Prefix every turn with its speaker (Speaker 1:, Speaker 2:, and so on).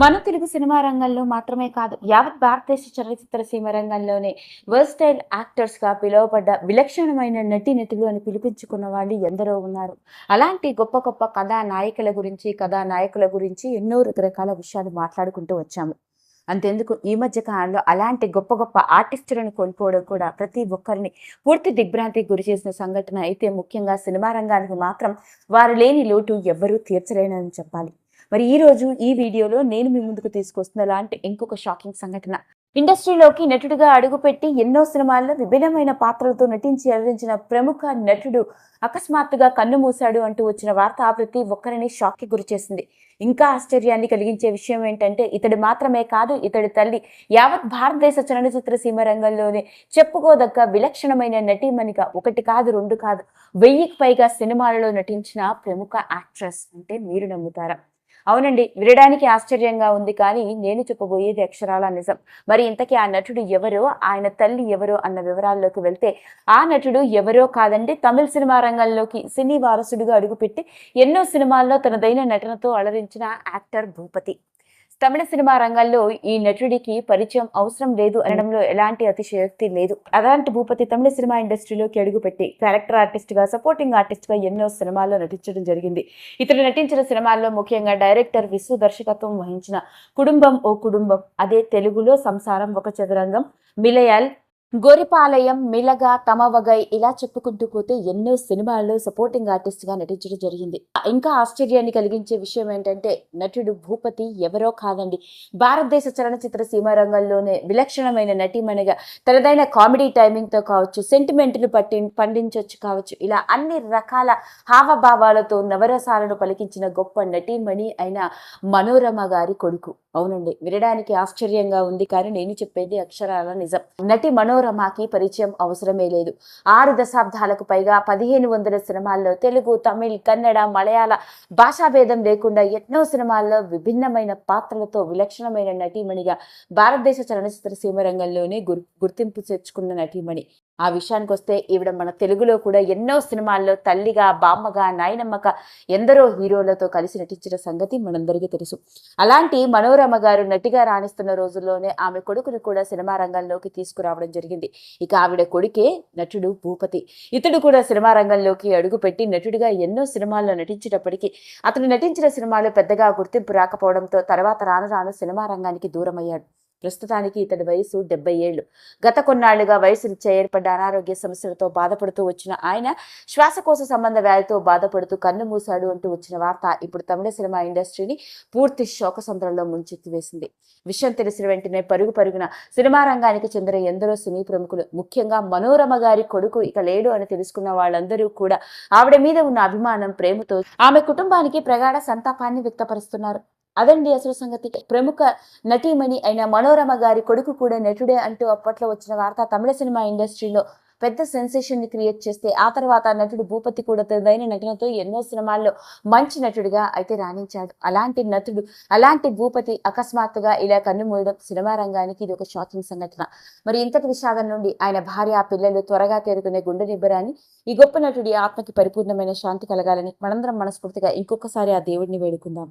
Speaker 1: మన తెలుగు సినిమా రంగంలో మాత్రమే కాదు యావత్ భారతదేశ చలనచిత్ర సీమ రంగంలోనే వర్స్టైల్ యాక్టర్స్గా పిలువబడ్డ విలక్షణమైన నటి నటులు అని పిలిపించుకున్న వాళ్ళు ఎందరో ఉన్నారు. అలాంటి గొప్ప గొప్ప కథా నాయకుల గురించి కథా నాయకుల గురించి ఎన్నో రకరకాల విషయాలు మాట్లాడుకుంటూ వచ్చాము. అంతెందుకు? ఈ మధ్య కాలంలో అలాంటి గొప్ప గొప్ప ఆర్టిస్టులను కోల్పోవడం కూడా ప్రతి ఒక్కరిని పూర్తి దిగ్భ్రాంతికి గురి చేసిన సంఘటన. అయితే ముఖ్యంగా సినిమా రంగానికి మాత్రం వారు లేని లోటు ఎవ్వరూ తీర్చలేనని చెప్పాలి. మరి ఈ రోజు ఈ వీడియోలో నేను మీ ముందుకు తీసుకొస్తున్న లాంటి ఇంకొక షాకింగ్ సంఘటన. ఇండస్ట్రీలోకి నటుడిగా అడుగుపెట్టి ఎన్నో సినిమాల్లో విభిన్నమైన పాత్రలతో నటించి అలరించిన ప్రముఖ నటుడు అకస్మాత్తుగా కన్ను మూశాడు అంటూ వచ్చిన వార్త ప్రతి ఒక్కరిని షాక్కి గురిచేసింది ఇంకా ఆశ్చర్యాన్ని కలిగించే విషయం ఏంటంటే ఇతడు మాత్రమే కాదు ఇతడి తల్లి యావత్ భారతదేశ చలనచిత్ర సీమ రంగంలోనే చెప్పుకోదగ్గ విలక్షణమైన నటీమణిగా ఒకటి కాదు రెండు కాదు వెయ్యికి పైగా సినిమాలలో నటించిన ప్రముఖ యాక్ట్రెస్ అంటే మీరు నమ్ముతారా? అవునండి వినడానికి ఆశ్చర్యంగా ఉంది కానీ నేను చెప్పబోయేది అక్షరాల నిజం. మరి ఇంతకీ ఆ నటుడు ఎవరో ఆయన తల్లి ఎవరో అన్న వివరాల్లోకి వెళ్తే ఆ నటుడు ఎవరో కాదండి తమిళ సినిమా రంగంలోకి సినీ వారసుడిగా అడుగుపెట్టి ఎన్నో సినిమాల్లో తనదైన నటనతో అలరించిన యాక్టర్ భూపతి. తమిళ సినిమా రంగంలో ఈ నటుడికి పరిచయం అవసరం లేదు అనడంలో ఎలాంటి అతిశయోక్తి లేదు. అలాంటి భూపతి తమిళ సినిమా ఇండస్ట్రీలోకి అడుగుపెట్టి క్యారెక్టర్ ఆర్టిస్ట్గా సపోర్టింగ్ ఆర్టిస్ట్గా ఎన్నో సినిమాల్లో నటించడం జరిగింది. ఇతడు నటించిన సినిమాల్లో ముఖ్యంగా డైరెక్టర్ విశ్వ దర్శకత్వం వహించిన కుటుంబం ఓ కుటుంబం అదే తెలుగులో సంసారం ఒక చదురంగం మిలయాల్ గోరిపాలయం మిలగా తమవగై ఇలా చెప్పుకుంటూ పోతే ఎన్నో సినిమాల్లో సపోర్టింగ్ ఆర్టిస్ట్గా నటించడం జరిగింది. ఇంకా ఆశ్చర్యాన్ని కలిగించే విషయం ఏంటంటే నటుడు భూపతి ఎవరో కాదండి. భారతదేశ చలనచిత్ర సీమా రంగంలోనే విలక్షణమైన నటీమణిగా తనదైన కామెడీ టైమింగ్తో కావచ్చు సెంటిమెంట్లు పట్టి పండించవచ్చు కావచ్చు ఇలా అన్ని రకాల హావభావాలతో నవరసాలను పలికించిన గొప్ప నటీమణి అయిన మనోరమ గారి కొడుకు. అవునండి వినడానికి ఆశ్చర్యంగా ఉంది కానీ నేను చెప్పేది అక్షరాల నిజం. నటి మనోరమకి పరిచయం అవసరమే లేదు. ఆరు దశాబ్దాలకు పైగా పదిహేను వందల సినిమాల్లో తెలుగు తమిళ్ కన్నడ మలయాళ భాషాభేదం లేకుండా ఎన్నో సినిమాల్లో విభిన్నమైన పాత్రలతో విలక్షణమైన నటీమణిగా భారతదేశ చలనచిత్ర సీమ రంగంలోనే గుర్ గుర్తింపు తెచ్చుకున్న నటీమణి. ఆ విషయానికి వస్తే ఈవిడ మన తెలుగులో కూడా ఎన్నో సినిమాల్లో తల్లిగా బామ్మగా నాయనమ్మక ఎందరో హీరోలతో కలిసి నటించిన సంగతి మనందరికీ తెలుసు. అలాంటి మనోరమ గారు నటిగా రాణిస్తున్న రోజుల్లోనే ఆమె కొడుకుని కూడా సినిమా రంగంలోకి తీసుకురావడం జరిగింది. ఇక ఆవిడ కొడుకే నటుడు భూపతి. ఇతడు కూడా సినిమా రంగంలోకి అడుగుపెట్టి నటుడిగా ఎన్నో సినిమాల్లో నటించినప్పటికీ అతను నటించిన సినిమాలు పెద్దగా గుర్తింపు రాకపోవడంతో తర్వాత రాను రాను సినిమా రంగానికి దూరమయ్యాడు. ప్రస్తుతానికి ఇతడి వయసు డెబ్బై ఏళ్ళు గత కొన్నాళ్ళుగా వయసు రీత్యా ఏర్పడ్డ అనారోగ్య సమస్యలతో బాధపడుతూ వచ్చిన ఆయన శ్వాసకోశ సంబంధ వ్యాధితో బాధపడుతూ కన్ను మూశాడు అంటూ వచ్చిన వార్త ఇప్పుడు తమిళ సినిమా ఇండస్ట్రీని పూర్తి శోకసంద్రంలో ముంచెత్తివేసింది. విషయం తెలిసిన వెంటనే పరుగు పరుగున సినిమా రంగానికి చెందిన ఎందరో సినీ ప్రముఖులు ముఖ్యంగా మనోరమ గారి కొడుకు ఇక లేడు అని తెలుసుకున్న వాళ్ళందరూ కూడా ఆవిడ మీద ఉన్న అభిమానం ప్రేమతో ఆమె కుటుంబానికి ప్రగాఢ సంతాపాన్ని వ్యక్తపరుస్తున్నారు. అదండి అసలు సంగతి. ప్రముఖ నటీమణి అయిన మనోరమ గారి కొడుకు కూడా నటుడే అంటూ అప్పట్లో వచ్చిన వార్త తమిళ సినిమా ఇండస్ట్రీలో పెద్ద సెన్సేషన్ని క్రియేట్ చేస్తే ఆ తర్వాత నటుడు భూపతి కూడా తనదైన నటనతో ఎన్నో సినిమాల్లో మంచి నటుడిగా అయితే రాణించాడు. అలాంటి నటుడు అలాంటి భూపతి అకస్మాత్తుగా ఇలా కన్నుమూయడం సినిమా రంగానికి ఇది ఒక షాకింగ్ సంఘటన. మరి ఇంతటి విషాదం నుండి ఆయన భార్య పిల్లలు త్వరగా తేరుకునే గుండె నిబ్బరాన్ని ఈ గొప్ప నటుడి ఆత్మకి పరిపూర్ణమైన శాంతి కలగాలని మనందరం మనస్ఫూర్తిగా ఇంకొకసారి ఆ దేవుడిని వేడుకుందాం.